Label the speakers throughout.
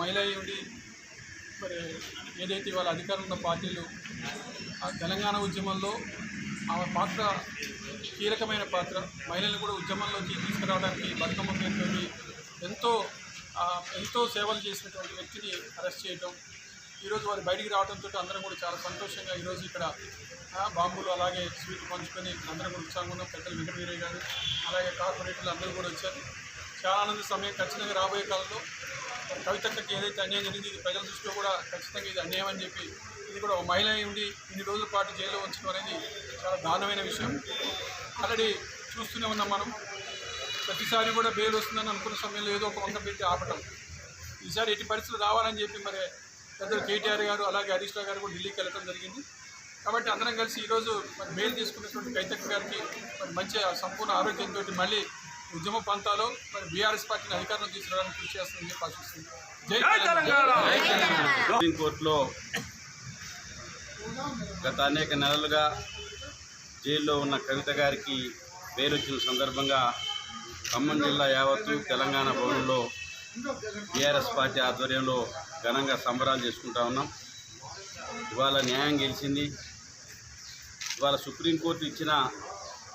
Speaker 1: మహిళ అయి ఉండి మరి ఏదైతే ఇవాళ అధికారంలో ఉన్న పార్టీలు ఆ తెలంగాణ ఉద్యమంలో ఆమె పాత్ర కీలకమైన పాత్ర. మహిళలను కూడా ఉద్యమంలోకి తీసుకురావడానికి బతుకమ్మ పేరుతోటి ఎంతో ఎంతో సేవలు చేసినటువంటి వ్యక్తిని అరెస్ట్ చేయడం ఈరోజు వారు బయటికి రావడంతో అందరం కూడా చాలా సంతోషంగా ఈరోజు ఇక్కడ బాంబులు అలాగే స్వీట్ పంచుకొని అందరం కూడా ఉత్సాహంగా ఉన్నాం. పెద్దలు వెంకటవీరయ్య గారు అలాగే కార్పొరేటర్లు అందరూ కూడా వచ్చారు. చాలా ఆనంద సమయం. ఖచ్చితంగా రాబోయే కాలంలో కవితకి ఏదైతే అన్యాయం జరిగింది ఇది ప్రజల దృష్టిలో కూడా ఖచ్చితంగా ఇది అన్యాయం అని చెప్పి ఇది కూడా ఒక మహిళ అయి ఉండి ఇన్ని రోజుల పాటు జైల్లో ఉంచడం అనేది చాలా దారుణమైన విషయం. ఆల్రెడీ చూస్తూనే ఉన్నాం మనం. ప్రతిసారి కూడా బెయిల్ వస్తుందని అనుకున్న సమయంలో ఏదో ఒక వంక పెట్టి ఆపటం. ఈసారి ఎట్టి పరిస్థితులు రావాలని చెప్పి మరి పెద్దలు కేటీఆర్ గారు అలాగే హరీష్ రావు గారు కూడా ఢిల్లీకి వెళ్ళడం జరిగింది. కాబట్టి అందరం కలిసి ఈరోజు మరి బెయిల్ తీసుకున్నటువంటి కైతక్ గారికి మరి మంచి సంపూర్ణ ఆరోగ్యంతో మళ్ళీ ఉద్యమ పంతాలో మరి బీఆర్ఎస్ పార్టీని అధికారంలో తీసుకురావడానికి కృషి చేస్తుందని చెప్పి ఆశిస్తుంది. జై తెలంగాణ.
Speaker 2: సుప్రీంకోర్టులో గత అనేక నెలలుగా జైల్లో ఉన్న కవిత గారికి వచ్చిన సందర్భంగా ఖమ్మం జిల్లా యావత్తు తెలంగాణ భవనంలో టీఆర్ఎస్ పార్టీ ఆధ్వర్యంలో ఘనంగా సంబరాలు చేసుకుంటా ఉన్నాం. ఇవాళ న్యాయం గెలిచింది. ఇవాళ సుప్రీంకోర్టు ఇచ్చిన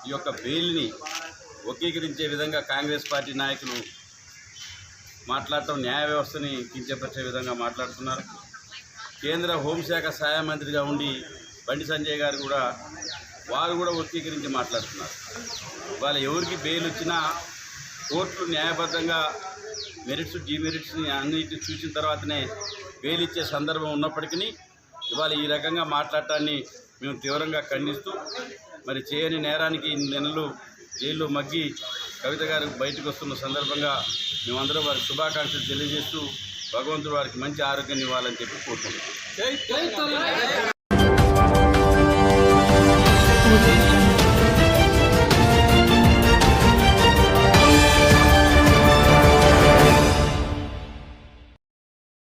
Speaker 2: ఈ యొక్క బెయిల్ని వర్గీకరించే విధంగా కాంగ్రెస్ పార్టీ నాయకులు మాట్లాడటం న్యాయ వ్యవస్థని కించపరిచే విధంగా మాట్లాడుతున్నారు. కేంద్ర హోంశాఖ సహాయ మంత్రిగా ఉండి బండి సంజయ్ గారు కూడా వారు కూడా వర్గీకరించి మాట్లాడుతున్నారు. వాళ్ళ ఎవరికి బెయిల్ వచ్చినా కోర్టులు న్యాయబద్ధంగా మెరిట్స్ డిమెరిట్స్ని అన్నిటి చూసిన తర్వాతనే బెయిల్ ఇచ్చే సందర్భం ఉన్నప్పటికీ ఇవాళ ఈ రకంగా మాట్లాడటాన్ని మేము తీవ్రంగా ఖండిస్తూ మరి చేయని నేరానికి ఇన్ని నెలలు జైల్లో మగ్గి కవిత గారు బయటకు వస్తున్న సందర్భంగా మేమందరం వారికి శుభాకాంక్షలు తెలియజేస్తూ భగవంతుడు వారికి మంచి ఆరోగ్యం ఇవ్వాలని చెప్పి కోరుకుంటున్నాం.